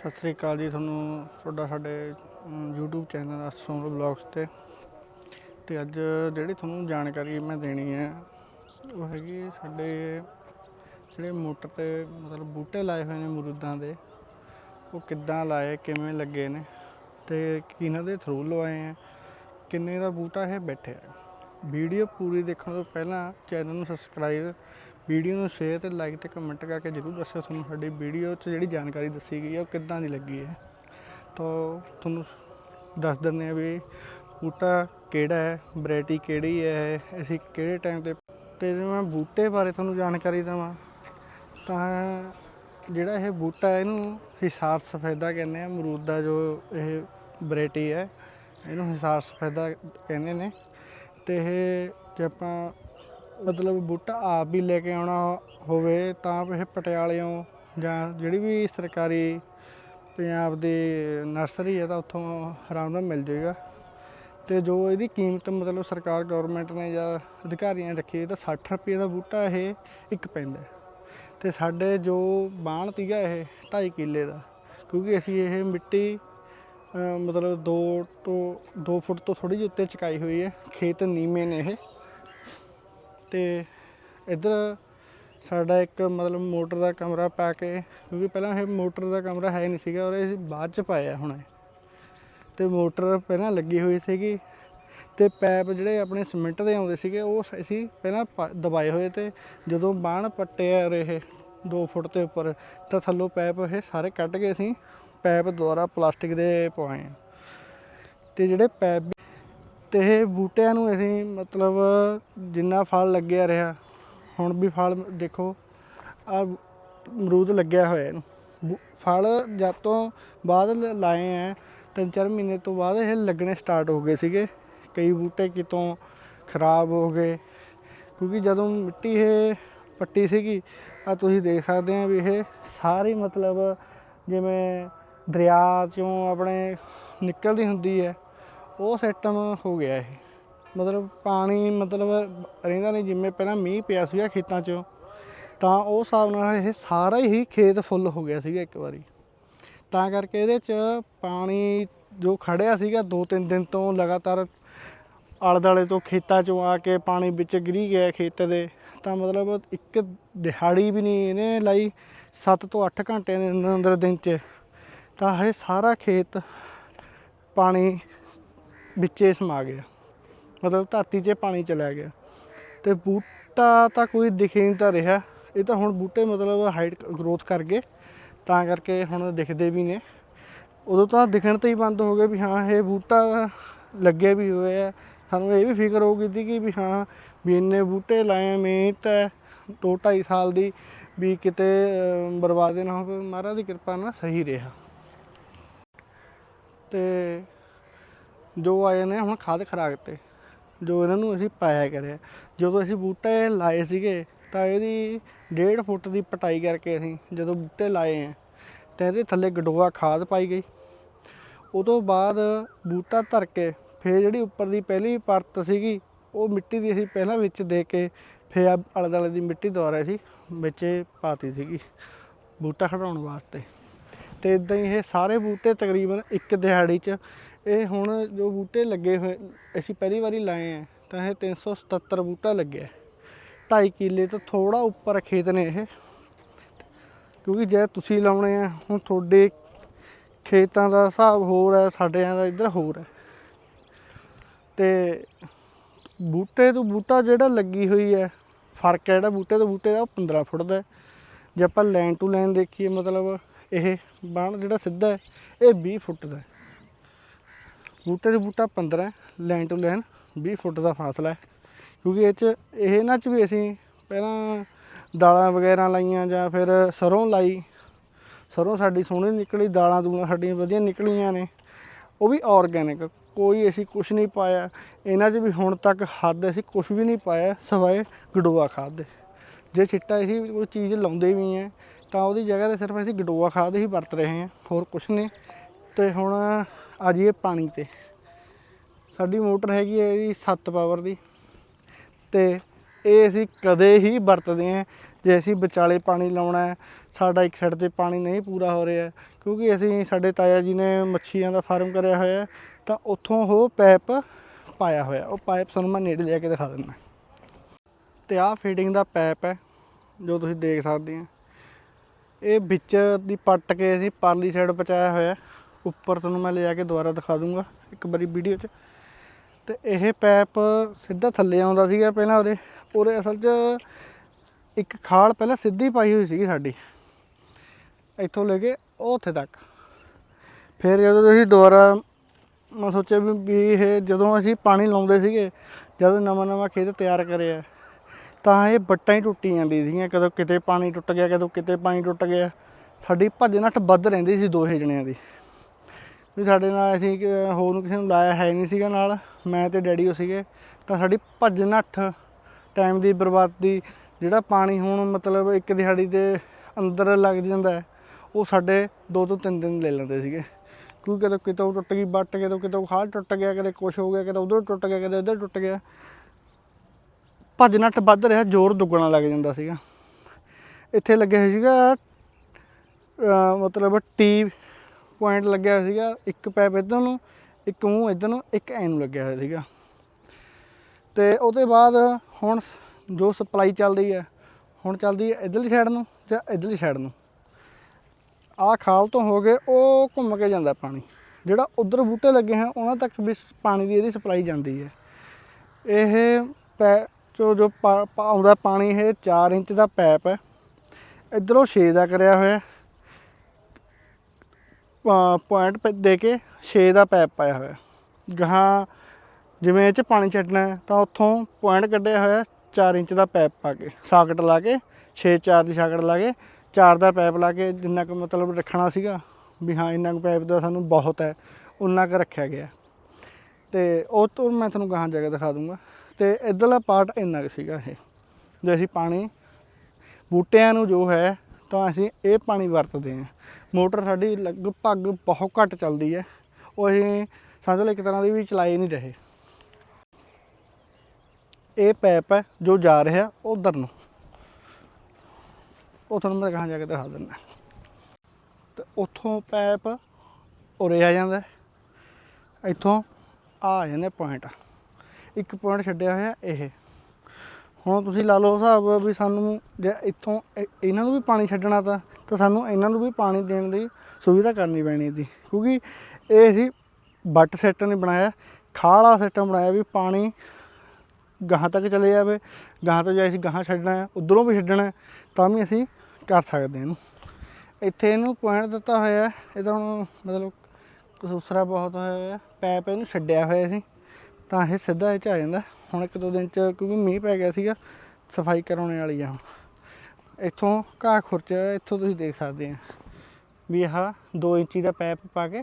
ਸਤਿ ਸ੍ਰੀ ਅਕਾਲ ਜੀ ਤੁਹਾਨੂੰ ਤੁਹਾਡਾ ਸਾਡੇ ਅਮ, YouTube ਚੈਨਲ ਅਸੋਮ ਬਲੌਗਸ ਤੇ। ਤੇ ਅੱਜ ਜਿਹੜੀ ਤੁਹਾਨੂੰ ਜਾਣਕਾਰੀ ਮੈਂ ਦੇਣੀ ਹੈ ਉਹ ਹੈਗੀ ਸਾਡੇ ਜਿਹੜੇ ਮੋਟਰ ਤੇ ਮਤਲਬ ਬੂਟੇ ਲਾਏ ਹੋਏ ਨੇ ਮਰੂਦਾਂ ਦੇ ਉਹ ਕਿੱਦਾਂ ਲਾਏ ਕਿਵੇਂ ਲੱਗੇ ਨੇ ਤੇ ਕਿਹਨਾਂ ਦੇ ਥਰੂ ਲਵਾਏ ਆ ਕਿੰਨੇ ਦਾ ਬੂਟਾ ਇਹ ਬੈਠਿਆ ਵੀਡੀਓ ਪੂਰੀ ਦੇਖਣ ਤੋਂ ਪਹਿਲਾਂ ਚੈਨਲ ਨੂੰ ਸਬਸਕ੍ਰਾਈਬ ਵੀਡੀਓ ਨੂੰ ਸ਼ੇਅਰ ਤੇ ਲਾਈਕ ਤੇ ਕਮੈਂਟ ਕਰਕੇ ਜਰੂਰ ਦੱਸਿਓ ਤੁਹਾਨੂੰ ਸਾਡੀ ਵੀਡੀਓ 'ਚ ਜਿਹੜੀ ਜਾਣਕਾਰੀ ਦੱਸੀ ਗਈ ਹੈ ਉਹ ਕਿੱਦਾਂ ਦੀ ਲੱਗੀ ਹੈ। ਤਾਂ ਤੁਹਾਨੂੰ ਦੱਸ ਦਿੰਦੇ ਆ ਵੀ ਬੂਟਾ ਕਿਹੜਾ ਹੈ ਵੈਰਾਈਟੀ ਕਿਹੜੀ ਹੈ, ਅਸੀਂ ਕਿਹੜੇ ਟਾਈਮ ਤੇ ਤੇ ਜੇ ਮੈਂ ਬੂਟੇ ਬਾਰੇ ਤੁਹਾਨੂੰ ਜਾਣਕਾਰੀ ਦੇਵਾਂ। ਤਾਂ ਜਿਹੜਾ ਇਹ ਬੂਟਾ ਹੈ, ਇਹਨੂੰ ਹਿਸਾਰ ਸਫੈਦਾ ਕਹਿੰਦੇ ਆ ਅਮਰੂਦ ਦਾ ਜੋ ਇਹ ਵੈਰਾਈਟੀ ਹੈ, ਇਹਨੂੰ ਹਿਸਾਰ ਸਫੈਦਾ ਕਹਿੰਦੇ ਨੇ। ਤੇ ਇਹ ਜੇ ਆਪਾਂ ਮਤਲਬ ਬੂਟਾ ਆਪ ਵੀ ਲੈ ਕੇ ਆਉਣਾ ਹੋਵੇ ਤਾਂ ਇਹ ਪਟਿਆਲਿਓਂ ਜਾਂ ਜਿਹੜੀ ਵੀ ਸਰਕਾਰੀ ਪੰਜਾਬ ਦੀ ਨਰਸਰੀ ਹੈ ਤਾਂ ਉੱਥੋਂ ਆਰਾਮ ਨਾਲ ਮਿਲ ਜਾਏਗਾ ਤੇ ਜੋ ਇਹਦੀ ਕੀਮਤ ਮਤਲਬ ਸਰਕਾਰ ਗਵਰਨਮੈਂਟ ਨੇ ਜਾਂ ਅਧਿਕਾਰੀਆਂ ਨੇ ਰੱਖੀ ਤਾਂ 60 ਰੁਪਏ ਦਾ ਬੂਟਾ ਇਹ ਇੱਕ ਪੈਂਦਾ ਹੈ। ਤੇ ਸਾਡੇ ਜੋ ਬਾਣ ਤੀਗਾ ਇਹ 2.5 ਕਿੱਲੇ ਦਾ, ਕਿਉਂਕਿ ਅਸੀਂ ਇਹ ਮਿੱਟੀ ਮਤਲਬ 2 ਤੋਂ 2 ਫੁੱਟ ਤੋਂ ਥੋੜੀ ਜਿਹੀ ਉੱਤੇ ਚਕਾਈ ਹੋਈ ਹੈ, ਖੇਤ ਨੀਵੇਂ ਨੇ ਇਹ ਤੇ ਇੱਧਰ ਸਾਡਾ ਇੱਕ ਮਤਲਬ ਮੋਟਰ ਦਾ ਕਮਰਾ ਪਾ ਕੇ, ਕਿਉਂਕਿ ਪਹਿਲਾਂ ਇਹ ਮੋਟਰ ਦਾ ਕਮਰਾ ਹੈ ਨਹੀਂ ਸੀਗਾ ਔਰ ਇਹ ਬਾਅਦ ਚ ਪਾਇਆ ਹੁਣ ਇਹ। ਤੇ ਮੋਟਰ ਪਹਿਲਾਂ ਲੱਗੀ ਹੋਈ ਸੀਗੀ ਤੇ ਪੈਪ ਜਿਹੜੇ ਆਪਣੇ ਸਿਮੈਂਟ ਦੇ ਆਉਂਦੇ ਸੀਗੇ, ਉਹ ਅਸੀਂ ਪਹਿਲਾਂ ਪਾ- ਦਬਾਏ ਹੋਏ ਤੇ ਜਦੋਂ ਬਾਣ ਪੱਟਿਆ ਔਰ ਇਹ 2 ਫੁੱਟ ਦੇ ਉੱਪਰ, ਤਾਂ ਥੱਲੋਂ ਪੈਪ ਇਹ ਸਾਰੇ ਕੱਢ ਕੇ ਅਸੀਂ ਪੈਪ ਦੁਆਰਾ ਪਲਾਸਟਿਕ ਦੇ ਪਵਾਏ ਆ ਤੇ ਜਿਹੜੇ ਪੈਪ ਅਤੇ ਇਹ ਬੂਟਿਆਂ ਨੂੰ ਅਸੀਂ ਮਤਲਬ ਜਿੰਨਾ ਫਲ ਲੱਗਿਆ ਰਿਹਾ, ਹੁਣ ਵੀ ਫਲ ਦੇਖੋ, ਆ ਅਮਰੂਦ ਲੱਗਿਆ ਹੋਇਆ ਇਹਨੂੰ। ਬੂ- ਫਲ ਜਦ ਤੋਂ ਬਾਅਦ ਲ- ਲਾਏ ਹੈ ਤਿੰਨ ਚਾਰ ਮਹੀਨੇ ਤੋਂ ਬਾਅਦ ਇਹ ਲੱਗਣੇ ਸਟਾਰਟ ਹੋ ਗਏ ਸੀਗੇ। ਕਈ ਬੂਟੇ ਕਿਤੋਂ ਖਰਾਬ ਹੋ ਗਏ, ਕਿਉਂਕਿ ਜਦੋਂ ਮਿੱਟੀ ਇਹ ਪੱਟੀ ਸੀਗੀ ਆ ਤੁਸੀਂ ਦੇਖ ਸਕਦੇ ਆ ਵੀ ਇਹ ਸਾਰੀ ਮਤਲਬ ਜਿਵੇਂ ਦਰਿਆ ਚੋਂ ਆਪਣੇ ਨਿਕਲਦੀ ਹੁੰਦੀ ਹੈ ਉਹ ਸਿਸਟਮ ਹੋ ਗਿਆ ਇਹ। ਮਤਲਬ ਪਾਣੀ ਮਤਲਬ ਰਹਿੰਦਾ ਨਹੀਂ, ਜਿਵੇਂ ਪਹਿਲਾਂ ਮੀਂਹ ਪਿਆ ਸੀਗਾ ਖੇਤਾਂ 'ਚ, ਤਾਂ ਉਹ ਹਿਸਾਬ ਨਾਲ ਇਹ ਸਾਰਾ ਹੀ ਖੇਤ ਫੁੱਲ ਹੋ ਗਿਆ ਸੀਗਾ ਇੱਕ ਵਾਰੀ। ਤਾਂ ਕਰਕੇ ਇਹਦੇ 'ਚ ਪਾਣੀ ਜੋ ਖੜਿਆ ਸੀਗਾ ਦੋ ਤਿੰਨ ਦਿਨ ਤੋਂ ਲਗਾਤਾਰ ਆਲੇ ਦੁਆਲੇ ਤੋਂ ਖੇਤਾਂ 'ਚੋਂ ਆ ਕੇ ਪਾਣੀ ਵਿੱਚ ਗਿਰੀ ਗਿਆ ਖੇਤ ਦੇ, ਤਾਂ ਮਤਲਬ ਇੱਕ ਦਿਹਾੜੀ ਵੀ ਨਹੀਂ ਇਹਨੇ ਲਾਈ 7 ਤੋਂ 8 ਘੰਟੇ ਦੇ ਅੰਦਰ ਅੰਦਰ ਦਿਨ 'ਚ। ਤਾਂ ਇਹ ਸਾਰਾ ਖੇਤ ਪਾਣੀ ਵਿੱਚੇ ਸਮਾ ਗਿਆ। ਮਤਲਬ ਧਰਤੀ 'ਚ ਪਾਣੀ ਚਲਾ ਗਿਆ। ਤੇ ਬੂਟਾ ਤਾਂ ਕੋਈ ਦਿਖੇ ਨਹੀਂ ਤਾਂ ਰਿਹਾ। ਇਹ ਤਾਂ ਹੁਣ ਬੂਟੇ ਮਤਲਬ ਹਾਈਟ ਗਰੋਥ ਕਰ ਗਏ। ਤਾਂ ਕਰਕੇ ਹੁਣ ਦਿਖਦੇ ਵੀ ਨੇ। ਉਦੋਂ ਤਾਂ ਦਿਖਣ ਤੇ ਹੀ ਬੰਦ ਹੋ ਗਏ ਵੀ ਹਾਂ, ਇਹ ਬੂਟਾ ਲੱਗੇ ਵੀ ਹੋਏ ਆ ਸਾਨੂੰ ਇਹ ਵੀ ਫਿਕਰ ਹੋ ਗਈ ਸੀ ਕਿ ਵੀ ਹਾਂ, ਵੀ ਇੰਨੇ ਬੂਟੇ ਲਾਏ ਮਿਹਨਤ ਹੈ ਦੋ ਢਾਈ ਸਾਲ ਦੀ ਵੀ ਕਿਤੇ ਬਰਬਾਦ ਨਾ ਹੋਵੇ। ਮਹਾਰਾਜ ਦੀ ਕਿਰਪਾ ਨਾਲ ਸਹੀ ਰਿਹਾ। ਤੇ ਜੋ ਆਏ ਨੇ ਹੁਣ ਖਾਦ ਖਰਾਕ ਤੇ। ਜੋ ਇਹਨਾਂ ਨੂੰ ਅਸੀਂ ਪਾਇਆ ਕਰਿਆ। ਜਦੋਂ ਅਸੀਂ ਬੂਟੇ ਲਾਏ ਸੀਗੇ, ਤਾਂ ਇਹਦੀ 1.5 ਫੁੱਟ ਦੀ ਪਟਾਈ ਕਰਕੇ ਅਸੀਂ ਜਦੋਂ ਬੂਟੇ ਲਾਏ ਆ, ਤਾਂ ਇਹਦੇ ਥੱਲੇ ਗਡੋਆ ਖਾਦ ਪਾਈ ਗਈ। ਉਹ ਤੋਂ ਬਾਅਦ ਬੂਟਾ ਧਰ ਕੇ ਫਿਰ ਜਿਹੜੀ ਉੱਪਰ ਦੀ ਪਹਿਲੀ ਪਰਤ ਸੀਗੀ, ਉਹ ਮਿੱਟੀ ਦੀ ਅਸੀਂ ਪਹਿਲਾਂ ਵਿੱਚ ਦੇ ਕੇ ਫਿਰ ਆਲੇ ਦੁਆਲੇ ਦੀ ਮਿੱਟੀ ਦੁਆਰਾ ਅਸੀਂ ਵਿੱਚ ਪਾਤੀ ਸੀਗੀ, ਬੂਟਾ ਖੜਾਉਣ ਵਾਸਤੇ। ਤੇ ਇਦਾਂ ਹੀ ਇਹ ਸਾਰੇ ਬੂਟੇ ਤਕਰੀਬਨ ਇੱਕ ਦਿਹਾੜੀ 'ਚ ਇਹ ਹੁਣ ਜੋ ਬੂਟੇ ਲੱਗੇ ਹੋਏ, ਅਸੀਂ ਪਹਿਲੀ ਵਾਰੀ ਲਾਏ ਆ, ਤਾਂ ਇਹ 377 ਬੂਟਾ ਲੱਗਿਆ। 2.5 ਕਿੱਲੇ ਤੋਂ ਥੋੜਾ ਉੱਪਰ ਖੇਤ ਨੇ ਇਹ। ਕਿਉਂਕਿ ਜੇ ਤੁਸੀਂ ਲਾਉਣੇ ਆ, ਹੁਣ ਤੁਹਾਡੇ ਖੇਤਾਂ ਦਾ ਹਿਸਾਬ ਹੋਰ ਹੈ, ਸਾਡਿਆਂ ਦਾ ਇੱਧਰ ਹੋਰ ਹੈ। ਤੇ ਬੂਟੇ ਤੋਂ ਬੂਟਾ ਜਿਹੜਾ ਲੱਗੀ ਹੋਈ ਹੈ, ਫ਼ਰਕ ਹੈ ਜਿਹੜਾ ਬੂਟੇ ਤੋਂ ਬੂਟੇ ਦਾ, ਉਹ 15 ਫੁੱਟ ਦਾ ਜੇ ਆਪਾਂ ਲਾਈਨ ਟੂ ਲਾਈਨ ਦੇਖੀਏ, ਮਤਲਬ ਇਹ ਬਾਣ ਜਿਹੜਾ ਸਿੱਧਾ ਹੈ, ਇਹ 20 ਫੁੱਟ ਦਾ ਬੂਟੇ ਦੇ ਬੂਟਾ 15 ਹੈ ਲਾਈਨ ਟੂ ਲਾਈਨ 20 ਫੁੱਟ ਦਾ ਫਾਸਲਾ ਹੈ। ਕਿਉਂਕਿ ਇਹ ਚ, ਇਹ ਇਹਨਾਂ ਚ ਵੀ ਅਸੀਂ ਪਹਿਲਾਂ ਦਾਲਾਂ ਵਗੈਰਾ ਲਾਈਆਂ ਜਾਂ ਫਿਰ ਸਰੋਂ ਲਾਈ। ਸਰੋਂ ਸਾਡੀ ਸੋਹਣੀ ਨਿਕਲੀ, ਦਾਲਾਂ ਦੂਲਾਂ ਸਾਡੀਆਂ ਵਧੀਆ ਨਿਕਲੀਆਂ ਨੇ। ਉਹ ਵੀ ਆਰਗੈਨਿਕ ਕੋਈ ਅਸੀਂ ਕੁਝ ਨਹੀਂ ਪਾਇਆ। ਇਹਨਾਂ 'ਚ ਵੀ ਹੁਣ ਤੱਕ ਹੱਦ ਅਸੀਂ ਕੁਝ ਵੀ ਨਹੀਂ ਪਾਇਆ, ਸਵਾਏ ਗਡੋਆ ਖਾਦ। ਦੇ ਜੇ ਚਿੱਟਾ ਅਸੀਂ ਕੋਈ ਚੀਜ਼ ਲਾਉਂਦੇ ਵੀ ਆ ਤਾਂ ਉਹਦੀ ਜਗ੍ਹਾ ਤੇ ਸਿਰਫ ਅਸੀਂ ਗਡੋਆ ਖਾਦ ਹੀ ਵਰਤ ਰਹੇ ਹਾਂ, ਹੋਰ ਕੁਝ ਨਹੀਂ। ਤੇ ਹੁਣ ਆ ਜਾਈਏ ਪਾਣੀ ਤੇ। ਸਾਡੀ ਮੋਟਰ ਹੈਗੀ ਹੈ ਜੀ 7 ਪਾਵਰ ਦੀ ਤੇ ਇਹ ਅਸੀਂ ਕਦੇ ਹੀ ਵਰਤਦੇ ਹਾਂ ਜੇ ਅਸੀਂ ਵਿਚਾਲੇ ਪਾਣੀ ਲਾਉਣਾ ਹੈ, ਸਾਡਾ ਇੱਕ ਸਾਈਡ ਤੇ ਪਾਣੀ ਨਹੀਂ ਪੂਰਾ ਹੋ ਰਿਹਾ ਕਿਉਂਕਿ ਅਸੀਂ ਸਾਡੇ ਤਾਇਆ ਜੀ ਨੇ ਮੱਛੀਆਂ ਦਾ ਫਾਰਮ ਕਰਿਆ ਹੋਇਆ ਤਾਂ ਉੱਥੋਂ ਉਹ ਪਾਈਪ ਪਾਇਆ ਹੋਇਆ, ਉਹ ਪਾਈਪ ਤੁਹਾਨੂੰ ਮੈਂ ਨੇੜੇ ਲਿਆ ਕੇ ਦਿਖਾ ਦਿੰਦਾ। ਤੇ ਆਹ ਫੀਡਿੰਗ ਦਾ ਪਾਈਪ ਹੈ, ਜੋ ਤੁਸੀਂ ਦੇਖ ਸਕਦੇ ਆ ਇਹ ਵਿੱਚ ਦੀ ਪੱਟ ਕੇ ਅਸੀਂ ਪਰਲੀ ਸਾਈਡ ਪਹੁੰਚਾਇਆ ਹੋਇਆ ਉੱਪਰ ਤੁਹਾਨੂੰ ਮੈਂ ਲਿਆ ਕੇ ਦੁਬਾਰਾ ਦਿਖਾ ਦੂੰਗਾ, ਇੱਕ ਵਾਰੀ ਵੀਡੀਓ 'ਚ। ਤੇ ਇਹ ਪੈਪ ਸਿੱਧਾ ਥੱਲੇ ਆਉਂਦਾ ਸੀਗਾ ਪਹਿਲਾਂ ਉਰੇ। ਉਰੇ ਅਸਲ 'ਚ ਇੱਕ ਖਾਲ ਪਹਿਲਾਂ ਸਿੱਧੀ ਪਾਈ ਹੋਈ ਸੀਗੀ ਸਾਡੀ। ਇੱਥੋਂ ਲੈ ਕੇ ਉਹ ਉੱਥੇ ਤੱਕ। ਫਿਰ ਜਦੋਂ ਅਸੀਂ ਦੁਬਾਰਾ ਮੈਂ ਸੋਚਿਆ ਵੀ ਵੀ ਇਹ ਜਦੋਂ ਅਸੀਂ ਪਾਣੀ ਲਾਉਂਦੇ ਸੀਗੇ, ਜਦੋਂ ਨਵਾਂ ਨਵਾਂ ਖੇਤ ਤਿਆਰ ਕਰਿਆ, ਤਾਂ ਇਹ ਬੱਟਾਂ ਹੀ ਟੁੱਟੀ ਜਾਂਦੀ ਸੀਗੀਆਂ। ਕਦੋਂ ਕਿਤੇ ਪਾਣੀ ਟੁੱਟ ਗਿਆ, ਕਦੋਂ ਕਿਤੇ ਪਾਣੀ ਟੁੱਟ ਗਿਆ। ਸਾਡੀ ਭੱਜ ਨੱਠ ਵੱਧ ਰਹਿੰਦੀ ਸੀ ਦੋਹੇ ਜਣਿਆਂ ਦੀ। ਵੀ ਸਾਡੇ ਨਾਲ ਅਸੀਂ ਹੋਰ ਨੂੰ ਕਿਸੇ ਨੂੰ ਲਾਇਆ ਹੈ ਨਹੀਂ ਸੀਗਾ ਨਾਲ ਮੈਂ ਤੇ ਡੈਡੀ ਉਹ ਸੀਗੇ ਤਾਂ ਸਾਡੀ ਭੱਜ ਨੱਠ ਟਾਈਮ ਦੀ ਬਰਬਾਦੀ ਜਿਹੜਾ ਪਾਣੀ ਹੁਣ ਮਤਲਬ ਇੱਕ ਦਿਹਾੜੀ ਦੇ ਅੰਦਰ ਲੱਗ ਜਾਂਦਾ ਹੈ, ਉਹ ਸਾਡੇ ਦੋ ਤੋਂ ਤਿੰਨ ਦਿਨ ਲੈ ਲੈਂਦੇ ਸੀਗੇ। ਕਿਉਂਕਿ ਕਦੇ ਕਿਤੋਂ ਟੁੱਟ ਗਈ ਬੱਟ ਕਿਤੋਂ ਕਿਤੋਂ ਖਾਲ ਟੁੱਟ ਗਿਆ ਕਦੇ ਕੁਛ ਹੋ ਗਿਆ ਕਦੇ ਉਧਰ ਟੁੱਟ ਗਿਆ ਕਦੇ ਉਧਰ ਟੁੱਟ ਗਿਆ। ਭੱਜ ਨੱਠ ਵੱਧ ਰਿਹਾ ਜ਼ੋਰ ਦੁੱਗਣਾ ਲੱਗ ਜਾਂਦਾ ਸੀਗਾ। ਇੱਥੇ ਲੱਗਿਆ ਸੀਗਾ ਮਤਲਬ ਟੀ ਪੁਆਇੰਟ ਲੱਗਿਆ ਹੋਇਆ ਸੀਗਾ, ਇੱਕ ਪੈਪ ਇੱਧਰ ਨੂੰ, ਇੱਕ ਮੂੰਹ ਇੱਧਰ ਨੂੰ, ਇੱਕ ਐਨ ਨੂੰ ਲੱਗਿਆ ਹੋਇਆ ਸੀਗਾ। ਤੇ ਉਹਦੇ ਬਾਅਦ ਹੁਣ ਜੋ ਸਪਲਾਈ ਚੱਲਦੀ ਹੈ, ਹੁਣ ਚੱਲਦੀ ਹੈ ਇਧਰਲੀ ਸਾਈਡ ਨੂੰ ਜਾਂ ਇਧਰਲੀ ਸਾਈਡ ਨੂੰ। ਆਹ ਖਾਲ ਤੋਂ ਹੋ ਕੇ ਉਹ ਘੁੰਮ ਕੇ ਜਾਂਦਾ ਪਾਣੀ, ਜਿਹੜਾ ਉਧਰ ਬੂਟੇ ਲੱਗੇ ਹਨ ਉਹਨਾਂ ਤੱਕ ਵੀ ਸ- ਪਾਣੀ ਦੀ ਇਹਦੀ ਸਪਲਾਈ ਜਾਂਦੀ ਹੈ। ਇਹ ਪੈ ਜੋ ਜੋ ਪਾ- ਆਉਂਦਾ ਪਾਣੀ ਇਹ 4 ਇੰਚ ਦਾ ਪੈਪ ਹੈ। ਇਧਰੋਂ 6 ਦਾ ਕਰਿਆ ਹੋਇਆ ਪੁਆਇੰਟ ਦੇ ਕੇ 6 ਦਾ ਪੈਪ ਪਾਇਆ ਹੋਇਆ। ਗਾਹਾਂ ਜਿਵੇਂ ਇਹ ਚ ਪਾਣੀ ਛੱਡਣਾ ਤਾਂ ਉੱਥੋਂ ਪੁਆਇੰਟ ਕੱਢਿਆ ਹੋਇਆ 4 ਇੰਚ ਦਾ ਪੈਪ ਪਾ ਕੇ। ਸਾਕਟ ਲਾ ਕੇ 6 4 ਦੀ ਸਾਕਟ ਲਾ ਕੇ 4 ਦਾ ਪੈਪ ਲਾ ਕੇ ਜਿੰਨਾ ਕੁ ਮਤਲਬ ਰੱਖਣਾ ਸੀਗਾ ਵੀ ਹਾਂ, ਇੰਨਾ ਕੁ ਪੈਪ ਦਾ ਸਾਨੂੰ ਬਹੁਤ ਹੈ ਉਨਾ ਕੁ ਰੱਖਿਆ ਗਿਆ ਤੇ ਉਹ ਤੋਂ ਮੈਂ ਤੁਹਾਨੂੰ ਗਾਹਾਂ ਜਗ੍ਹਾ ਦਿਖਾ ਦੂੰਗਾ। ਤੇ ਇੱਧਰਲਾ ਪਾਰਟ ਇੰਨਾ ਕੁ ਸੀਗਾ ਇਹ, ਜੇ ਅਸੀਂ ਪਾਣੀ ਬੂਟਿਆਂ ਨੂੰ ਜੋ ਹੈ, ਤਾਂ ਅਸੀਂ ਇਹ ਪਾਣੀ ਵਰਤਦੇ ਹਾਂ। ਮੋਟਰ ਸਾਡੀ ਲਗਭਗ ਬਹੁਤ ਘੱਟ ਚੱਲਦੀ ਹੈ। ਉਹ ਅਸੀਂ ਸਮਝ ਲਓ ਇੱਕ ਤਰ੍ਹਾਂ ਦੀ ਵੀ ਚਲਾਈ ਨਹੀਂ ਰਹੇ। ਇਹ ਪੈਪ ਹੈ ਜੋ ਜਾ ਰਿਹਾ ਉਧਰ ਨੂੰ। ਉਹ ਤੁਹਾਨੂੰ ਮੈਂ ਕਹਾਂ ਜਾ ਕੇ ਦਿਖਾ ਦਿੰਦਾ। ਤੇ ਉੱਥੋਂ ਪੈਪ ਉਰੇ ਆ ਜਾਂਦਾ ਹੈ। ਇੱਥੋਂ ਆ ਜਾਂਦੇ ਪੁਆਇੰਟ ਇੱਕ ਪੁਆਇੰਟ ਛੱਡਿਆ ਹੋਇਆ ਇਹ। ਹੁਣ ਤੁਸੀਂ ਲਾ ਲਓ ਹਿਸਾਬ ਵੀ ਸਾਨੂੰ ਜੇ ਇੱਥੋਂ ਇ- ਇਹਨਾਂ ਨੂੰ ਵੀ ਪਾਣੀ ਛੱਡਣਾ ਤਾਂ ਤਾਂ ਸਾਨੂੰ ਇਹਨਾਂ ਨੂੰ ਵੀ ਪਾਣੀ ਦੇਣ ਦੀ ਸੁਵਿਧਾ ਕਰਨੀ ਪੈਣੀ ਇਹਦੀ। ਕਿਉਂਕਿ ਇਹ ਅਸੀਂ ਬੱਟ ਸਿਸਟਮ ਨਹੀਂ ਬਣਾਇਆ ਖਾਲ ਵਾਲਾ ਸਿਸਟਮ ਬਣਾਇਆ ਵੀ ਪਾਣੀ ਗਾਹਾਂ ਤੱਕ ਚਲੇ ਜਾਵੇ ਗਾਹਾਂ ਤੋਂ ਜੇ ਅਸੀਂ ਗਾਹਾਂ ਛੱਡਣਾ ਹੈ ਉਧਰੋਂ ਵੀ ਛੱਡਣਾ ਹੈ, ਤਾਂ ਵੀ ਅਸੀਂ ਕਰ ਸਕਦੇ ਹਾਂ ਇਹਨੂੰ। ਇੱਥੇ ਇਹਨੂੰ ਪੁਆਇੰਟ ਦਿੱਤਾ ਹੋਇਆ ਹੈ, ਇਹਦਾ ਹੁਣ ਮਤਲਬ ਕਸੂਸਰਾ ਬਹੁਤ ਹੋਇਆ ਹੋਇਆ ਪੈਪ ਇਹਨੂੰ ਛੱਡਿਆ ਹੋਇਆ ਸੀ ਤਾਂ ਇਹ ਸਿੱਧਾ ਇਹ ਚ ਆ ਜਾਂਦਾ। ਹੁਣ ਇੱਕ ਦੋ ਦਿਨ ਚ, ਕਿਉਂਕਿ ਮੀਂਹ ਪੈ ਗਿਆ ਸੀਗਾ, ਸਫ਼ਾਈ ਕਰਾਉਣੇ ਵਾਲੀ ਆ ਇੱਥੋਂ ਘਾਹ ਖੁਰਚ, ਇੱਥੋਂ ਤੁਸੀਂ ਦੇਖ ਸਕਦੇ ਆ ਵੀ ਆਹ 2 ਇੰਚੀ ਦਾ ਪੈਪ ਪਾ ਕੇ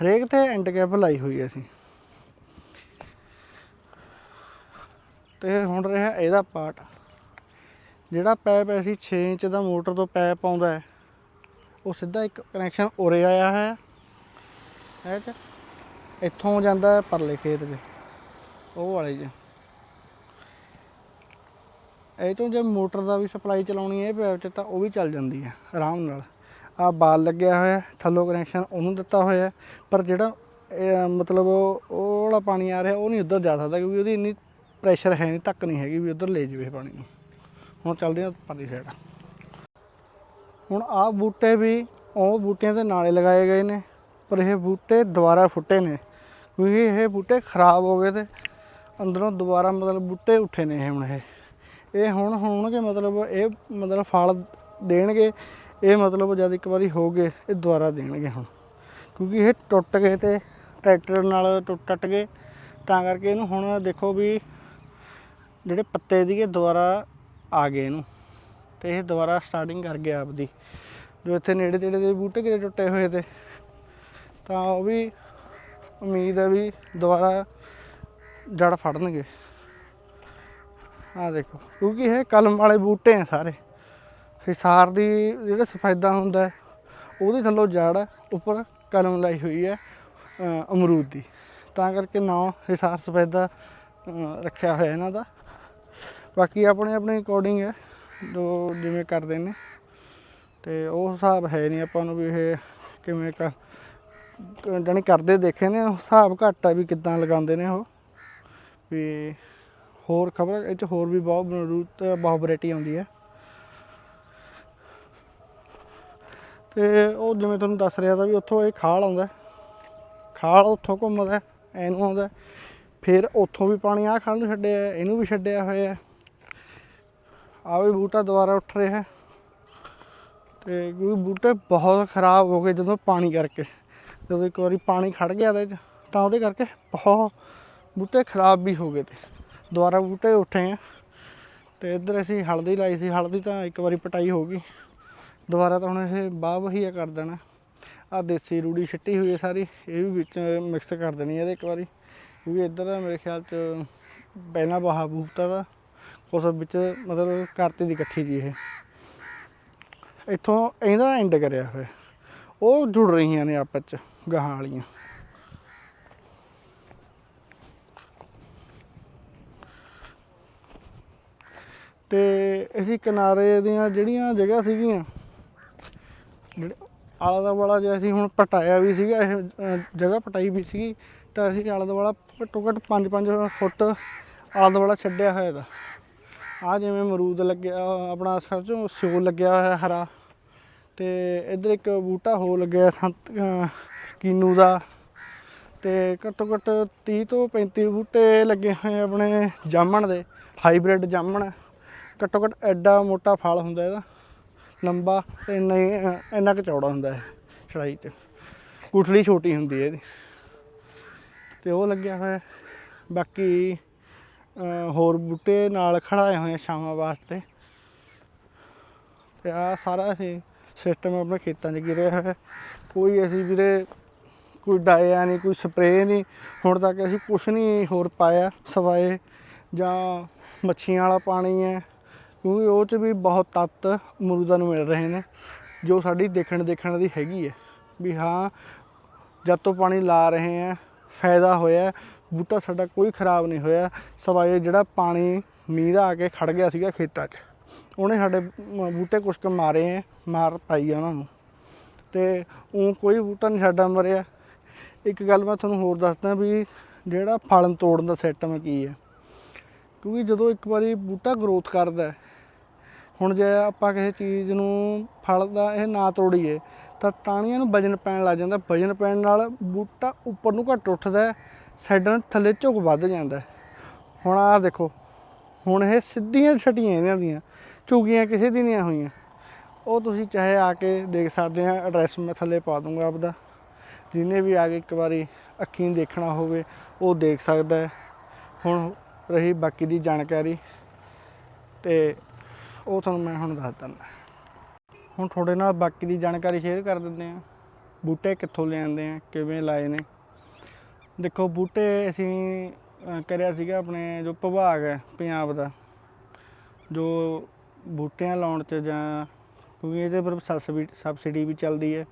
ਹਰੇਕ ਤੇ ਐਂਡ ਕੈਪ ਲਾਈ ਹੋਈ ਅਸੀਂ। ਤੇ ਹੁਣ ਰਿਹਾ ਇਹਦਾ ਪਾਰਟ, ਜਿਹੜਾ ਪੈਪ ਅਸੀਂ 6 ਇੰਚ ਦਾ ਮੋਟਰ ਤੋਂ ਪੈਪ ਆਉਂਦਾ ਹੈ, ਉਹ ਸਿੱਧਾ ਇੱਕ ਕਨੈਕਸ਼ਨ ਉਰੇ ਆਇਆ ਹੈ। ਇਹ ਚ, ਇੱਥੋਂ ਜਾਂਦਾ ਹੈ ਪਰਲੇ ਖੇਤ 'ਚ। ਉਹ ਵਾਲੇ ਜੀ। ਇਹ ਤੋਂ ਜੇ ਮੋਟਰ ਦਾ ਵੀ ਸਪਲਾਈ ਚਲਾਉਣੀ ਹੈ ਪੈਪ 'ਚ ਤਾਂ ਉਹ ਵੀ ਚੱਲ ਜਾਂਦੀ ਹੈ, ਆਰਾਮ ਨਾਲ। ਆ ਬਾਲ ਲੱਗਿਆ ਹੋਇਆ ਥੱਲੋਂ ਕਨੈਕਸ਼ਨ ਉਹਨੂੰ ਦਿੱਤਾ ਹੋਇਆ ਪਰ ਜਿਹੜਾ ਮਤਲਬ ਉਹ ਵਾਲਾ ਪਾਣੀ ਆ ਰਿਹਾ, ਉਹ ਨਹੀਂ ਉੱਧਰ ਜਾ ਸਕਦਾ, ਕਿਉਂਕਿ ਉਹਦੀ ਇੰਨੀ ਪ੍ਰੈਸ਼ਰ ਹੈ ਨਹੀਂ, ਤੱਕ ਨਹੀਂ ਹੈਗੀ ਵੀ ਉੱਧਰ ਲੈ ਜਾਵੇ ਪਾਣੀ ਨੂੰ। ਹੁਣ ਚੱਲਦੇ ਹਾਂ ਪਰਲੀ ਸਾਈਡ ਹੁਣ ਆਹ ਬੂਟੇ ਵੀ, ਉਹ ਬੂਟਿਆਂ ਦੇ ਨਾਲੇ ਲਗਾਏ ਗਏ ਨੇ, ਪਰ ਇਹ ਬੂਟੇ ਦੁਬਾਰਾ ਫੁੱਟੇ ਨੇ, ਕਿਉਂਕਿ ਇਹ ਬੂਟੇ ਖਰਾਬ ਹੋ ਗਏ ਤੇ ਅੰਦਰੋਂ ਦੁਬਾਰਾ ਮਤਲਬ ਬੂਟੇ ਉੱਠੇ ਨੇ ਇਹ ਹੁਣ ਇਹ। ਇਹ ਹੁਣ ਹੋਣਗੇ ਮਤਲਬ ਇਹ ਮਤਲਬ ਫਲ ਦੇਣਗੇ, ਇਹ ਮਤਲਬ ਜਦ ਇੱਕ ਵਾਰੀ ਹੋ ਗਏ ਇਹ ਦੁਬਾਰਾ ਦੇਣਗੇ ਹੁਣ। ਕਿਉਂਕਿ ਇਹ ਟੁੱਟ ਗਏ ਤੇ ਟਰੈਕਟਰ ਨਾਲ ਟੁੱਟ ਟੱਟ ਗਏ। ਤਾਂ ਕਰਕੇ ਇਹਨੂੰ ਹੁਣ ਦੇਖੋ ਵੀ ਜਿਹੜੇ ਪੱਤੇ ਦੀਗੇ ਦੁਬਾਰਾ ਆ ਗਏ ਇਹਨੂੰ। ਤੇ ਇਹ ਦੁਬਾਰਾ ਸਟਾਰਟਿੰਗ ਕਰ ਗਿਆ ਆਪਦੀ। ਜੋ ਇੱਥੇ ਨੇੜੇ ਤੇੜੇ ਦੇ ਬੂਟੇ ਕਿਤੇ ਟੁੱਟੇ ਹੋਏ ਤੇ। ਤਾਂ ਉਹ ਵੀ ਉਮੀਦ ਹੈ ਵੀ ਦੁਬਾਰਾ ਜੜ ਫੜਨਗੇ। ਆ ਦੇਖੋ, ਕਿਉਂਕਿ ਇਹ ਕਲਮ ਵਾਲੇ ਬੂਟੇ ਆ ਸਾਰੇ। ਹਿਸਾਰ ਦੀ ਜਿਹੜਾ ਸਫੈਦਾ ਹੁੰਦਾ ਉਹਦੇ ਥੱਲੋਂ ਜੜ ਉੱਪਰ ਕਲਮ ਲਾਈ ਹੋਈ ਹੈ ਅਮਰੂਦ ਦੀ। ਤਾਂ ਕਰਕੇ ਨਾਂ ਹਿਸਾਰ ਸਫੈਦਾ ਰੱਖਿਆ ਹੋਇਆ ਇਹਨਾਂ ਦਾ। ਬਾਕੀ ਆਪਣੇ ਆਪਣੇ ਅਕੋਰਡਿੰਗ ਹੈ, ਜੋ ਜਿਵੇਂ ਕਰਦੇ ਨੇ। ਤੇ ਉਹ ਹਿਸਾਬ ਹੈ ਨਹੀਂ ਆਪਾਂ ਨੂੰ ਵੀ ਇਹ ਕਿਵੇਂ ਕ- ਜਾਣੀ ਕਰਦੇ ਦੇਖੇ ਨੇ ਹਿਸਾਬ ਘੱਟ ਆ ਵੀ ਕਿੱਦਾਂ ਲਗਾਉਂਦੇ ਨੇ ਉਹ। ਵੀ ਹੋਰ ਖਬਰ ਇਹ ਚ ਹੋਰ ਵੀ ਬਹੁਤ ਰੂਟ ਬਹੁਤ ਵੈਰਾਈਟੀ ਆਉਂਦੀ ਹੈ ਤੇ ਉਹ ਜਿਵੇਂ ਤੁਹਾਨੂੰ ਦੱਸ ਰਿਹਾ ਤਾਂ ਵੀ ਉੱਥੋਂ ਇਹ ਖਾਲ ਆਉਂਦਾ ਖਾਲ ਉੱਥੋਂ ਘੁੰਮਦਾ ਹੈ, ਇਹਨੂੰ ਆਉਂਦਾ ਫਿਰ ਉੱਥੋਂ ਵੀ ਪਾਣੀ ਆ ਖਾਲ ਨੂੰ ਛੱਡਿਆ ਇਹਨੂੰ ਵੀ ਛੱਡਿਆ ਹੋਇਆ ਹੈ। ਆਹ ਵੀ ਬੂਟਾ ਦੁਬਾਰਾ ਉੱਠ ਰਿਹਾ ਹੈ। ਤੇ ਕਿਉਂਕਿ ਬੂਟੇ ਬਹੁਤ ਖਰਾਬ ਹੋ ਗਏ ਜਦੋਂ ਪਾਣੀ ਕਰਕੇ ਜਦੋਂ ਇੱਕ ਵਾਰੀ ਪਾਣੀ ਖੜ ਗਿਆ ਇਹਦੇ 'ਚ ਤਾਂ ਉਹਦੇ ਕਰਕੇ ਬਹੁਤ ਬੂਟੇ ਖਰਾਬ ਵੀ ਹੋ ਗਏ ਤੇ। ਦੁਬਾਰਾ ਬੂਟੇ ਉੱਠੇ ਆ। ਤੇ ਇੱਧਰ ਅਸੀਂ ਹਲਦੀ ਲਾਈ ਸੀ। ਹਲਦੀ ਤਾਂ ਇੱਕ ਵਾਰੀ ਪਟਾਈ ਹੋ ਗਈ। ਦੁਬਾਰਾ ਤਾਂ ਹੁਣ ਇਹ ਬਾਹ ਵਹੀਆ ਕਰ ਦੇਣਾ। ਆ ਦੇਸੀ ਰੂੜੀ ਛਿੱਟੀ ਹੋਈ ਹੈ ਸਾਰੀ। ਇਹ ਵੀ ਵਿੱਚ ਮਿਕਸ ਕਰ ਦੇਣੀ ਇਹਦੇ ਇੱਕ ਵਾਰੀ। ਕਿਉਂਕਿ ਇੱਧਰ ਦਾ ਮੇਰੇ ਖਿਆਲ ਚ ਪਹਿਲਾਂ ਬਾਹਾ ਬੂਟਾ ਦਾ ਉਸ ਵਿੱਚ ਮਤਲਬ ਕਰਤੀ ਦੀ ਇਕੱਠੀ ਜੀ ਇਹ। ਇੱਥੋਂ ਇਹਦਾ ਐਂਡ ਕਰਿਆ ਹੋਇਆ। ਉਹ ਜੁੜ ਰਹੀਆਂ ਨੇ ਆਪਸ ਚ ਗਾਹਾਂ ਵਾਲੀਆਂ। ਤੇ ਅਸੀਂ ਕਿਨਾਰੇ ਦੀਆਂ ਜਿਹੜੀਆਂ ਜਗ੍ਹਾ ਸੀਗੀਆਂ, ਜਿਹੜੇ ਆਲਾ ਦਾ ਵਾਲਾ ਜੇ ਅਸੀਂ ਹੁਣ ਪਟਾਇਆ ਵੀ ਸੀਗਾ, ਇਹ ਜਗ੍ਹਾ ਪਟਾਈ ਵੀ ਸੀਗੀ, ਤਾਂ ਅਸੀਂ ਆਲਾ ਦਾ ਵਾਲਾ ਘੱਟੋ ਘੱਟ 5-5 ਫੁੱਟ ਆਲਾ ਦਾ ਵਾਲਾ ਛੱਡਿਆ ਹੋਇਆ ਦਾ ਆ ਜਿਵੇਂ ਮਰੂਦ ਲੱਗਿਆ, ਆਪਣਾ ਸਮਝੋ ਸਿਓ ਲੱਗਿਆ ਹੋਇਆ ਹਰਾ, ਤੇ ਇੱਧਰ ਇੱਕ ਬੂਟਾ ਹੋ ਲੱਗਿਆ ਸੰਤ ਕੀਨੂ ਦਾ, ਤੇ ਘੱਟੋ ਘੱਟ 30 ਤੋਂ 35 ਬੂਟੇ ਲੱਗੇ ਹੋਏ ਆਪਣੇ ਜਾਮਣ ਦੇ, ਹਾਈਬ੍ਰਿਡ ਜਾਮਣ। ਘੱਟੋ ਘੱਟ ਐਡਾ ਮੋਟਾ ਫਲ ਹੁੰਦਾ ਇਹਦਾ, ਲੰਬਾ ਤੇ ਇੰਨਾ ਹੀ, ਇੰਨਾ ਕੁ ਚੌੜਾ ਹੁੰਦਾ ਹੈ ਚੜਾਈ 'ਚ ਗੁਠਲੀ ਛੋਟੀ ਹੁੰਦੀ ਹੈ ਇਹਦੀ। ਤੇ ਉਹ ਲੱਗਿਆ ਹੋਇਆ ਬਾਕੀ ਹੋਰ ਬੂਟੇ ਨਾਲ ਖੜਾਏ ਹੋਏ ਆ ਛਾਵਾਂ ਵਾਸਤੇ। ਤੇ ਆ ਸਾਰਾ ਅਸੀਂ ਸਿਸਟਮ ਆਪਣੇ ਖੇਤਾਂ 'ਚ ਗਿਰਿਆ ਹੋਇਆ ਕੋਈ ਅਸੀਂ ਵੀਰੇ, ਕੋਈ ਡਾਇਆ ਨਹੀਂ, ਕੋਈ ਸਪਰੇਅ ਨਹੀਂ। ਹੁਣ ਤੱਕ ਅਸੀਂ ਕੁਛ ਨਹੀਂ ਹੋਰ ਪਾਇਆ, ਸਵਾਏ। ਜਾਂ ਮੱਛੀਆਂ ਵਾਲਾ ਪਾਣੀ ਹੈ। ਕਿਉਂਕਿ ਉਹ 'ਚ ਵੀ ਬਹੁਤ ਤੱਤ ਅਮਰੂਦਾਂ ਨੂੰ ਮਿਲ ਰਹੇ ਨੇ, ਜੋ ਸਾਡੀ ਦੇਖਣ ਦੇਖਣ ਦੀ ਹੈਗੀ ਹੈ। ਵੀ ਹਾਂ, ਜਦ ਤੋਂ ਪਾਣੀ ਲਾ ਰਹੇ ਆ ਫਾਇਦਾ ਹੋਇਆ, ਬੂਟਾ ਸਾਡਾ ਕੋਈ ਖਰਾਬ ਨਹੀਂ ਹੋਇਆ ਸਵਾਏ ਜਿਹੜਾ ਪਾਣੀ ਮੀਂਹ ਦਾ ਆ ਕੇ ਖੜ ਗਿਆ ਸੀਗਾ ਖੇਤਾਂ 'ਚ, ਉਹਨੇ ਸਾਡੇ ਬੂਟੇ ਕੁਛ ਕੁ ਮਾਰੇ ਹੈ, ਮਾਰ ਪਾਈ ਆ ਉਹਨਾਂ ਨੂੰ। ਤੇ ਉਹ ਕੋਈ ਬੂਟਾ ਨਹੀਂ ਸਾਡਾ ਮਰਿਆ। ਇੱਕ ਗੱਲ ਮੈਂ ਤੁਹਾਨੂੰ ਹੋਰ ਦੱਸਦਾ ਵੀ ਜਿਹੜਾ ਫਲਨ ਤੋੜਨ ਦਾ ਸਿਸਟਮ ਕੀ ਹੈ? ਕਿਉਂਕਿ ਜਦੋਂ ਇੱਕ ਵਾਰੀ ਬੂਟਾ ਗਰੋਥ ਕਰਦਾ ਹੁਣ ਜੇ ਆਪਾਂ ਕਿਸੇ ਚੀਜ਼ ਨੂੰ ਫਲ ਦਾ ਇਹ ਨਾ ਤੋੜੀਏ ਤਾਂ ਟਾਹਣੀਆਂ ਨੂੰ ਵਜਨ ਪੈਣ ਲੱਗ ਜਾਂਦਾ। ਵਜਨ ਪੈਣ ਨਾਲ ਬੂਟਾ ਉੱਪਰ ਨੂੰ ਘੱਟ ਉੱਠਦਾ ਹੈ, ਸਾਈਡਾਂ ਥੱਲੇ ਝੁਕ ਵੱਧ ਜਾਂਦਾ ਹੁਣ ਆਹ ਦੇਖੋ ਹੁਣ ਇਹ ਸਿੱਧੀਆਂ ਛਟੀਆਂ ਇਹਨਾਂ ਦੀਆਂ ਝੁਕੀਆਂ ਕਿਸੇ ਦੀ ਨਹੀਂ ਹੋਈਆਂ। ਉਹ ਤੁਸੀਂ ਚਾਹੇ ਆ ਕੇ ਦੇਖ ਸਕਦੇ ਆ ਐਡਰੈਸ ਮੈਂ ਥੱਲੇ ਪਾ ਦੂੰਗਾ ਆਪਦਾ। ਜਿਹਨੇ ਵੀ ਆ ਕੇ ਇੱਕ ਵਾਰੀ ਅੱਖੀਂ ਦੇਖਣਾ ਹੋਵੇ ਉਹ ਦੇਖ ਸਕਦਾ ਹੁਣ ਰਹੀ ਬਾਕੀ ਦੀ ਜਾਣਕਾਰੀ। ਤੇ ਉਹ ਤੁਹਾਨੂੰ ਮੈਂ ਹੁਣ ਦੱਸ ਦਿੰਦਾ। ਹੁਣ ਤੁਹਾਡੇ ਨਾਲ ਬਾਕੀ ਦੀ ਜਾਣਕਾਰੀ ਸ਼ੇਅਰ ਕਰ ਦਿੰਦੇ ਆ ਬੂਟੇ ਕਿੱਥੋਂ ਲਿਆਂਦੇ ਆ ਕਿਵੇਂ ਲਾਏ ਨੇ। ਦੇਖੋ ਬੂਟੇ ਅਸੀਂ ਅ, ਕਰਿਆ ਸੀਗਾ ਆਪਣੇ ਜੋ ਵਿਭਾਗ ਹੈ ਪੰਜਾਬ ਦਾ। ਜੋ ਬੂਟਿਆਂ ਲਾਉਣ 'ਚ ਜਾਂ ਕਿਉਂਕਿ ਇਹਦੇ ਪਰ ਸਬਸਿਡੀ ਸਬਸਿਡੀ ਵੀ ਚੱਲਦੀ ਹੈ।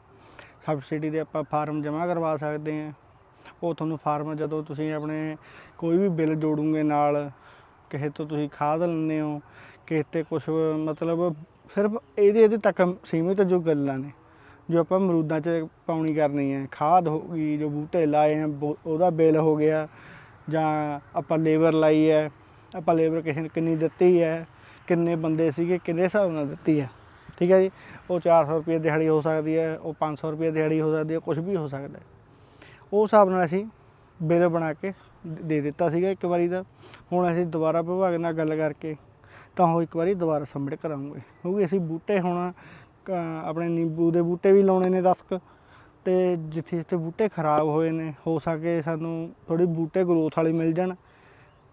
ਸਬਸਿਡੀ ਦੇ ਆਪਾਂ ਫਾਰਮ ਜਮ੍ਹਾਂ ਕਰਵਾ ਸਕਦੇ ਹਾਂ। ਉਹ ਤੁਹਾਨੂੰ ਫਾਰਮ ਜਦੋਂ ਤੁਸੀਂ ਆਪਣੇ ਕੋਈ ਵੀ ਬਿੱਲ ਜੋੜੋਗੇ ਨਾਲ ਕਿਸੇ ਤੋਂ ਤੁਸੀਂ ਖਾਦ ਲੈਂਦੇ ਹੋ ਕਿਸੇ ਤੇ ਕੁਝ ਮਤਲਬ ਸਿਰਫ ਇਹਦੇ ਇਹਦੇ ਤੱਕ ਸੀਮਿਤ ਜੋ ਗੱਲਾਂ ਨੇ, ਜੋ ਆਪਾਂ ਮਰੂਦਾਂ 'ਚ ਪਾਉਣੀ ਕਰਨੀ ਹੈ, ਖਾਦ ਹੋ ਗਈ, ਜੋ ਬੂਟੇ ਲਾਏ ਆ, ਬੋ- ਉਹਦਾ ਬਿੱਲ ਹੋ ਗਿਆ, ਜਾਂ ਆਪਾਂ ਲੇਬਰ ਲਾਈ ਹੈ, ਆਪਾਂ ਲੇਬਰ ਕਿਸੇ ਨੇ ਕਿੰਨੀ ਦਿੱਤੀ ਹੈ, ਕਿੰਨੇ ਬੰਦੇ ਸੀਗੇ, ਕਿੰਨੇ ਹਿਸਾਬ ਨਾਲ ਦਿੱਤੀ ਹੈ, ਠੀਕ ਹੈ ਜੀ? ਉਹ 400 ਰੁਪਏ ਦਿਹਾੜੀ ਹੋ ਸਕਦੀ ਹੈ, ਉਹ 500 ਰੁਪਏ ਦਿਹਾੜੀ ਹੋ ਸਕਦੀ ਹੈ ਕੁਝ ਵੀ ਹੋ ਸਕਦਾ ਹੈ। ਉਹ ਹਿਸਾਬ ਨਾਲ ਅਸੀਂ ਬਿੱਲ ਬਣਾ ਕੇ ਦੇ ਦਿੱਤਾ ਸੀਗਾ ਇੱਕ ਵਾਰੀ ਦਾ। ਹੁਣ ਅਸੀਂ ਦੁਬਾਰਾ ਵਿਭਾਗ ਨਾਲ ਗੱਲ ਕਰਕੇ ਤਾਂ ਉਹ ਇੱਕ ਵਾਰੀ ਦੁਬਾਰਾ ਸਬਮਿਟ ਕਰਾਉਂਗੇ ਕਿਉਂਕਿ ਅਸੀਂ ਬੂਟੇ ਹੁਣ ਆਪਣੇ ਨਿੰਬੂ ਦੇ ਬੂਟੇ ਵੀ ਲਾਉਣੇ ਨੇ 10 ਕੁ। ਤੇ ਜਿੱਥੇ ਜਿੱਥੇ ਬੂਟੇ ਖਰਾਬ ਹੋਏ ਨੇ, ਹੋ ਸਕੇ ਸਾਨੂੰ ਥੋੜੀ ਬੂਟੇ ਗਰੋਥ ਵਾਲੇ ਮਿਲ ਜਾਣ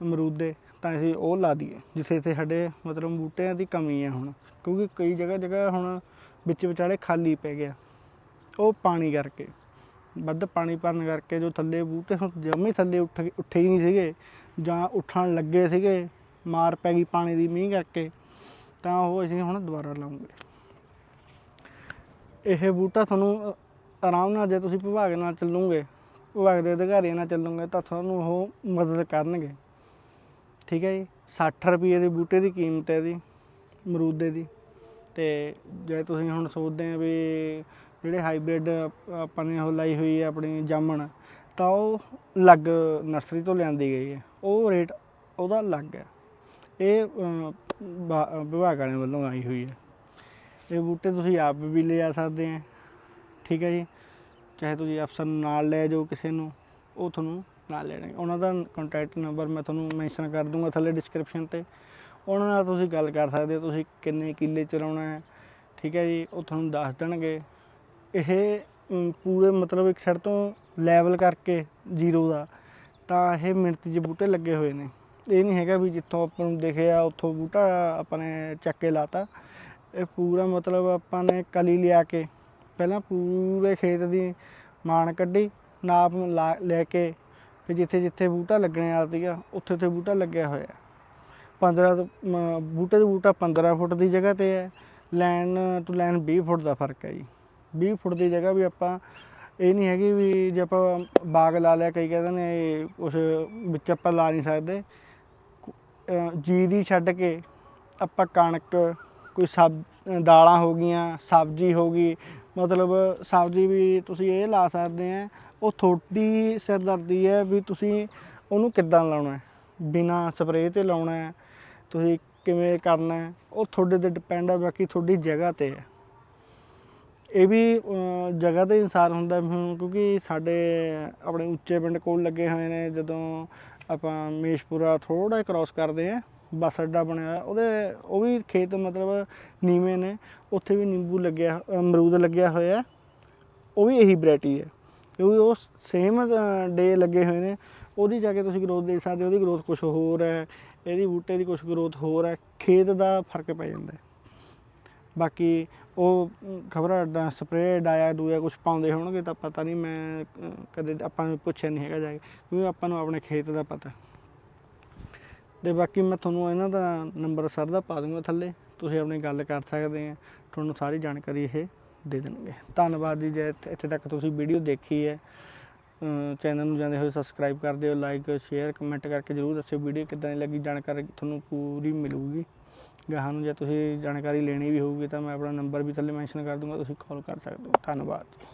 ਅਮਰੂਦ ਦੇ ਤਾਂ ਅਸੀਂ ਉਹ ਲਾ ਦਈਏ। ਜਿੱਥੇ ਜਿੱਥੇ ਸਾਡੇ ਮਤਲਬ ਬੂਟਿਆਂ ਦੀ ਕਮੀ ਹੈ ਹੁਣ। ਕਿਉਂਕਿ ਕਈ ਜਗ੍ਹਾ ਜਗ੍ਹਾ ਹੁਣ ਵਿੱਚ ਵਿਚਾਲੇ ਖਾਲੀ ਪੈ ਗਿਆ। ਉਹ ਪਾਣੀ ਕਰਕੇ, ਵੱਧ ਪਾਣੀ ਭਰਨ ਕਰਕੇ ਜੋ ਥੱਲੇ ਬੂਟੇ ਹੁਣ ਜਮੇ ਥੱਲੇ ਉੱਠ, ਉੱਠੇ ਹੀ ਨਹੀਂ ਸੀਗੇ ਜਾਂ ਉੱਠਣ ਲੱਗੇ ਸੀਗੇ। ਮਾਰ ਪੈ ਗਈ ਪਾਣੀ ਦੀ ਮੀਂਹ ਕਰਕੇ, ਤਾਂ ਉਹ ਅਸੀਂ ਹੁਣ ਦੁਬਾਰਾ ਲਾਉਂਗੇ। ਇਹ ਬੂਟਾ ਤੁਹਾਨੂੰ ਆਰਾਮ ਨਾਲ ਜੇ ਤੁਸੀਂ ਵਿਭਾਗ ਨਾਲ ਚੱਲੋਗੇ, ਵਿਭਾਗ ਦੇ ਅਧਿਕਾਰੀਆਂ ਨਾਲ ਚੱਲੋਗੇ, ਤਾਂ ਤੁਹਾਨੂੰ ਉਹ ਮਦਦ ਕਰਨਗੇ। ਠੀਕ ਹੈ ਜੀ? 60 ਰੁਪਏ ਦੇ ਬੂਟੇ ਦੀ ਕੀਮਤ ਹੈ ਇਹਦੀ, ਮਰੂਦੇ ਦੀ। ਤੇ ਜੇ ਤੁਸੀਂ ਹੁਣ ਸੋਚਦੇ ਆ ਵੀ ਜਿਹੜੇ ਹਾਈਬ੍ਰਿਡ ਆਪਾਂ ਨੇ ਉਹ ਲਾਈ ਹੋਈ ਹੈ ਆਪਣੀ ਜਾਮਣ, ਤਾਂ ਉਹ ਅਲੱਗ ਨਰਸਰੀ ਤੋਂ ਲਿਆਂਦੀ ਗਈ ਹੈ। ਉਹ ਰੇਟ ਉਹਦਾ ਅਲੱਗ ਹੈ। ਇਹ ਅਮ, ਵਿਭਾਗ ਵਾਲਿਆਂ ਵੱਲੋਂ ਆਈ ਹੋਈ ਹੈ। ਇਹ ਬੂਟੇ ਤੁਸੀਂ ਆਪ ਵੀ ਲਿਆ ਸਕਦੇ ਆ। ਠੀਕ ਹੈ ਜੀ। ਚਾਹੇ ਤੁਸੀਂ ਅਫਸਰ ਨੂੰ ਨਾਲ ਲੈ ਜਾਓ ਕਿਸੇ ਨੂੰ ਉਹ ਤੁਹਾਨੂੰ ਨਾਲ ਲੈਣੇ ਉਹਨਾਂ ਦਾ ਕੰਟੈਕਟ ਨੰਬਰ ਮੈਂ ਤੁਹਾਨੂੰ ਮੈਂਸ਼ਨ ਕਰ ਦੂੰਗਾ ਥੱਲੇ ਡਿਸਕ੍ਰਿਪਸ਼ਨ ਤੇ। ਉਹਨਾਂ ਨਾਲ ਤੁਸੀਂ ਗੱਲ ਕਰ ਸਕਦੇ ਹੋ ਤੁਸੀਂ ਕਿੰਨੇ ਕਿੱਲੇ ਚਲਾਉਣਾ ਹੈ। ਠੀਕ ਹੈ ਜੀ। ਉਹ ਤੁਹਾਨੂੰ ਦੱਸ ਦੇਣਗੇ। ਇਹ ਅਮ, ਪੂਰੇ ਮਤਲਬ ਇੱਕ ਸਾਈਡ ਤੋਂ ਲੈਵਲ ਕਰਕੇ ਜ਼ੀਰੋ ਦਾ। ਤਾਂ ਇਹ ਮਿਣਤੀ 'ਚ ਬੂਟੇ ਲੱਗੇ ਹੋਏ ਨੇ। ਇਹ ਨਹੀਂ ਹੈਗਾ ਵੀ ਜਿੱਥੋਂ ਆਪਾਂ ਨੂੰ ਦਿਖਿਆ ਉੱਥੋਂ ਬੂਟਾ ਆਪਾਂ ਨੇ ਚੱਕ ਕੇ ਲਾਤਾ। ਇਹ ਪੂਰਾ ਮਤਲਬ ਆਪਾਂ ਨੇ ਕਲੀ ਲਿਆ ਕੇ ਪਹਿਲਾਂ ਪੂਰੇ ਖੇਤ ਦੀ ਮਾਣ ਕੱਢੀ, ਨਾਪ ਲਾ- ਲੈ ਕੇ ਫਿਰ ਜਿੱਥੇ ਜਿੱਥੇ ਬੂਟਾ ਲੱਗਣੇ ਵਾਲਾ ਸੀਗਾ, ਉੱਥੇ ਉੱਥੇ ਬੂਟਾ ਲੱਗਿਆ ਹੋਇਆ। 15 ਤੋਂ ਬੂਟੇ ਦੇ ਬੂਟਾ 15 ਫੁੱਟ ਦੀ ਜਗ੍ਹਾ ਤੇ ਹੈ। ਲਾਈਨ ਟੂ ਲਾਈਨ 20 ਫੁੱਟ ਦਾ ਫ਼ਰਕ ਹੈ ਜੀ। 20 ਫੁੱਟ ਦੀ ਜਗ੍ਹਾ ਵੀ ਆਪਾਂ, ਇਹ ਨਹੀਂ ਹੈਗੀ ਵੀ ਜੇ ਆਪਾਂ ਬਾਗ ਲਾ ਲਿਆ, ਕਈ ਕਹਿੰਦੇ ਨੇ ਉਸ ਵਿੱਚ ਆਪਾਂ ਲਾ ਨਹੀਂ ਸਕਦੇ। ਜੀਰੀ ਛੱਡ ਕੇ ਆਪਾਂ ਕਣਕ, ਕੋਈ ਸਬ, ਦਾਲਾਂ ਹੋ ਗਈਆਂ, ਸਬਜ਼ੀ ਹੋ ਗਈ, ਮਤਲਬ ਸਬਜ਼ੀ ਵੀ ਤੁਸੀਂ ਇਹ ਲਾ ਸਕਦੇ ਆ, ਉਹ ਤੁਹਾਡੀ ਸਿਰਦਰਦੀ ਹੈ ਵੀ ਤੁਸੀਂ ਉਹਨੂੰ ਕਿੱਦਾਂ ਲਾਉਣਾ ਹੈ? ਬਿਨਾ ਸਪਰੇਅ ਤੇ ਲਾਉਣਾ ਹੈ, ਤੁਸੀਂ ਕਿਵੇਂ ਕਰਨਾ ਹੈ? ਉਹ ਤੁਹਾਡੇ ਤੇ ਡਿਪੈਂਡ ਹੈ ਬਾਕੀ ਤੁਹਾਡੀ ਜਗ੍ਹਾ ਤੇ ਹੈ। ਇਹ ਵੀ ਜਗ੍ਹਾ ਦੇ ਅਨੁਸਾਰ ਹੁੰਦਾ ਕਿਉਂਕਿ ਸਾਡੇ ਆਪਣੇ ਉੱਚੇ ਪਿੰਡ ਕੋਲ ਲੱਗੇ ਹੋਏ ਨੇ, ਜਦੋਂ ਆਪਾਂ ਮੇਸ਼ਪੁਰਾ ਥੋੜਾ ਕ੍ਰਾਸ ਕਰਦੇ ਆ ਬੱਸ ਅੱਡਾ ਬਣਿਆ ਹੋਇਆ, ਉਹਦੇ ਉਹ ਵੀ ਖੇਤ ਮਤਲਬ ਨੀਵੇਂ ਨੇ ਉੱਥੇ ਵੀ ਨਿੰਬੂ ਲੱਗਿਆ ਅਮਰੂਦ ਲੱਗਿਆ ਹੋਇਆ। ਉਹ ਵੀ ਇਹੀ ਵੈਰਾਈਟੀ ਹੈ। ਕਿਉਂਕਿ ਉਹ ਸੇਮ ਡੇ ਲੱਗੇ ਹੋਏ ਨੇ। ਉਹਦੀ ਜਾ ਕੇ ਤੁਸੀਂ ਗਰੋਥ ਦੇਖ ਸਕਦੇ ਹੋ ਉਹਦੀ ਗਰੋਥ ਕੁਝ ਹੋਰ ਹੈ। ਇਹਦੀ ਬੂਟੇ ਦੀ ਕੁਝ ਗਰੋਥ ਹੋਰ ਹੈ। ਖੇਤ ਦਾ ਫ਼ਰਕ ਪੈ ਜਾਂਦਾ ਬਾਕੀ ਉਹ ਖਬਰ ਸਪਰੇਅ ਡਾਇਆ ਡੂਇਆ ਕੁਝ ਪਾਉਂਦੇ ਹੋਣਗੇ ਤਾਂ ਪਤਾ ਨਹੀਂ ਮੈਂ ਕਦੇ ਆਪਾਂ ਨੂੰ ਪੁੱਛਿਆ ਨਹੀਂ ਹੈਗਾ ਜਾ ਕੇ, ਕਿਉਂਕਿ ਆਪਾਂ ਨੂੰ ਆਪਣੇ ਖੇਤ ਦਾ ਪਤਾ। ਤੇ ਬਾਕੀ ਮੈਂ ਤੁਹਾਨੂੰ ਇਹਨਾਂ ਦਾ ਨੰਬਰ ਸਰ ਦਾ ਪਾ ਦੂੰਗਾ ਥੱਲੇ, ਤੁਸੀਂ ਆਪਣੀ ਗੱਲ ਕਰ ਸਕਦੇ ਆ, ਤੁਹਾਨੂੰ ਸਾਰੀ ਜਾਣਕਾਰੀ ਇਹ ਦੇ ਦੇਣਗੇ। ਧੰਨਵਾਦ ਜੀ, ਜੇ ਇੱਥੇ ਇੱਥੇ ਤੱਕ ਤੁਸੀਂ ਵੀਡੀਓ ਦੇਖੀ ਹੈ ਚੈਨਲ ਨੂੰ ਜਾਂਦੇ ਹੋਏ ਸਬਸਕ੍ਰਾਈਬ ਕਰ ਦਿਓ ਲਾਈਕ ਸ਼ੇਅਰ ਕਮੈਂਟ ਕਰਕੇ ਜਰੂਰ ਦੱਸਿਓ ਵੀਡੀਓ ਕਿੱਦਾਂ ਦੀ ਲੱਗੀ, ਜਾਣਕਾਰੀ ਤੁਹਾਨੂੰ ਪੂਰੀ ਮਿਲੂਗੀ। ਗਾਹਾਂ ਨੂੰ ਜੇ ਤੁਸੀਂ ਜਾਣਕਾਰੀ ਲੈਣੀ ਵੀ ਹੋਊਗੀ ਤਾਂ ਮੈਂ ਆਪਣਾ ਨੰਬਰ ਵੀ ਥੱਲੇ ਮੈਂਸ਼ਨ ਕਰ ਦੂੰਗਾ, ਤੁਸੀਂ ਕਾਲ ਕਰ ਸਕਦੇ ਹੋ। ਧੰਨਵਾਦ। ਜੀ